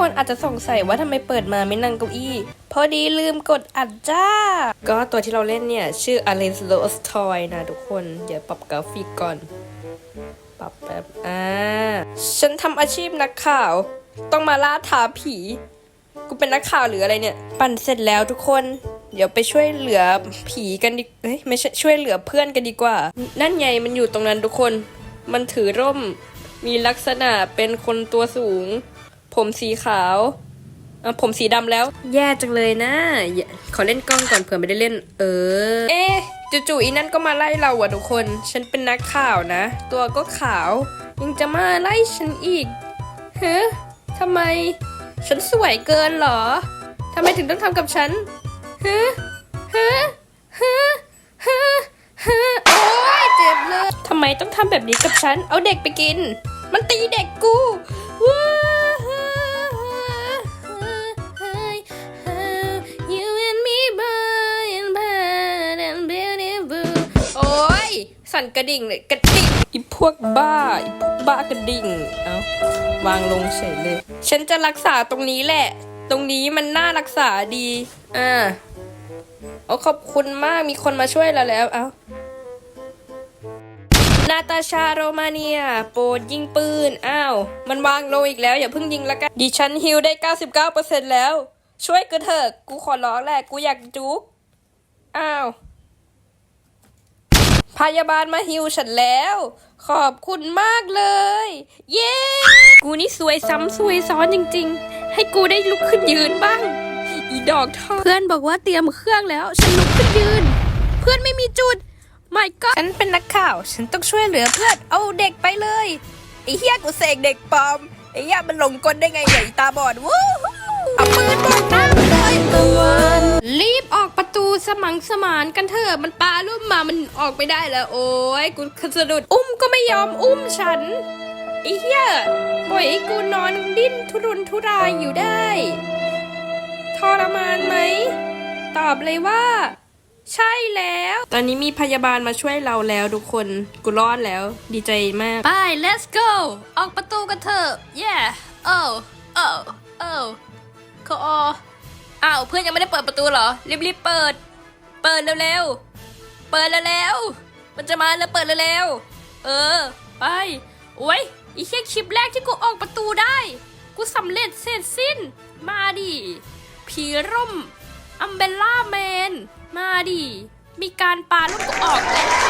คนอาจจะสงสัยว่าทำไมเปิดมาไม่นั่งเก้าอี้พอดีลืมกดอัดจ้า ก็ตัวที่เราเล่นเนี่ย ชื่อ Alice Rose Toy นะทุกคน เดี๋ยวปรับกราฟิกก่อน ปรับแบบอ่า ฉันทำอาชีพนักข่าว ต้องมาล่าท้าผี กูเป็นนักข่าวหรืออะไรเนี่ย ปั่นเสร็จแล้วทุกคนเดี๋ยวไปช่วยเหลือผีกันดิเฮ้ยไม่ใช่ช่วยเหลือเพื่อนกันดีกว่า นั่นไงมันอยู่ตรงนั้นทุกคน มันถือร่ม มีลักษณะเป็นคนตัวสูง ผมสีขาวอะผมสีดำแล้ว แย่จังเลยนะอย่าขอเล่นกล้องก่อนเผื่อไม่ได้เล่น เออ เอ๊ะจู่ๆอีนั่นก็มาไล่เราอะทุกคน ฉันเป็นนักข่าวนะ ตัวก็ขาว ยังจะมาไล่ฉันอีกเฮ้ทำไม ฉันสวยเกินเหรอทำไมถึงต้องทำกับฉันฮะฮะฮะฮะฮะโอ๊ยเจ็บเลยทำไมต้องทำแบบนี้กับฉัน เอาเด็กไปกิน มันตีเด็กกูว้า สั่นกระดิ่งเลยกระดิ่งอีพวกบ้าอีพวกบ้ากระดิ่งเอาวางลงเฉยเลย ฉันจะรักษาตรงนี้แหละ ตรงนี้มันน่ารักษาดีอ่าเอาขอบคุณมากมีคนมาช่วยเราแล้วเอานาตาชาโรมาเนีย โปรดยิงปืน อ้าว มันวางลงอีกแล้ว อย่าเพิ่งยิงละกัน ดิฉันฮิลได้ 99%แล้ว ช่วยกันเถอะ กูขอร้องแหละ กูอยากจุกอ้าว พยาบาลมาฮิวฉันแล้ว ขอบคุณมากเลย เย้ กูนี่สวยซ้ำสวยซ้อนจริง ๆ ให้กูได้ลุกขึ้นยืนบ้าง อีดอกทองเพื่อนบอกว่าเตรียมเครื่องแล้ว ฉันลุกขึ้นยืน เพื่อนไม่มีจุดไม่ก็ฉันเป็นนักข่าว ฉันต้องช่วยเหลือเพื่อนเอาเด็กไปเลยไอ้เฮียกูเสกเด็กปลอมไอ้เฮียมันหลงกลได้ไงเนี่ยไอ้ตาบอดวู้ฮู้เอาปืนบอกหน้ามันเลยรีบออก ประตูสมังสมานกันเถอะมันปาลูกมามันออกไม่ได้แล้ว โอ้ยกูสะดุดอุ้มก็ไม่ยอมอุ้มฉันไอ้เหี้ยปล่อยกูนอนดิ้นทุรนทุรายอยู่ได้ทรมานไหม ตอบเลยว่า ใช่แล้ว ตอนนี้มีพยาบาลมาช่วยเราแล้วทุกคน กูรอดแล้ว ดีใจมาก ไป let's go ออกประตูกันเถอะ yeah oh oh oh ขอ อ้าวเพื่อนยังไม่ได้เปิดประตูเหรอรีบๆเปิด เปิดเร็วๆเปิดเร็วๆมันจะมาแล้วเปิดเร็วๆเออ ไปโอ้ยอีแค่คลิปแรกที่กูออกประตูได้ กูสำเร็จเสร็จสิ้น มาดิผีร่มอัมเบลล่าแมน มาดิมีการปาลูกกูออกแล้ว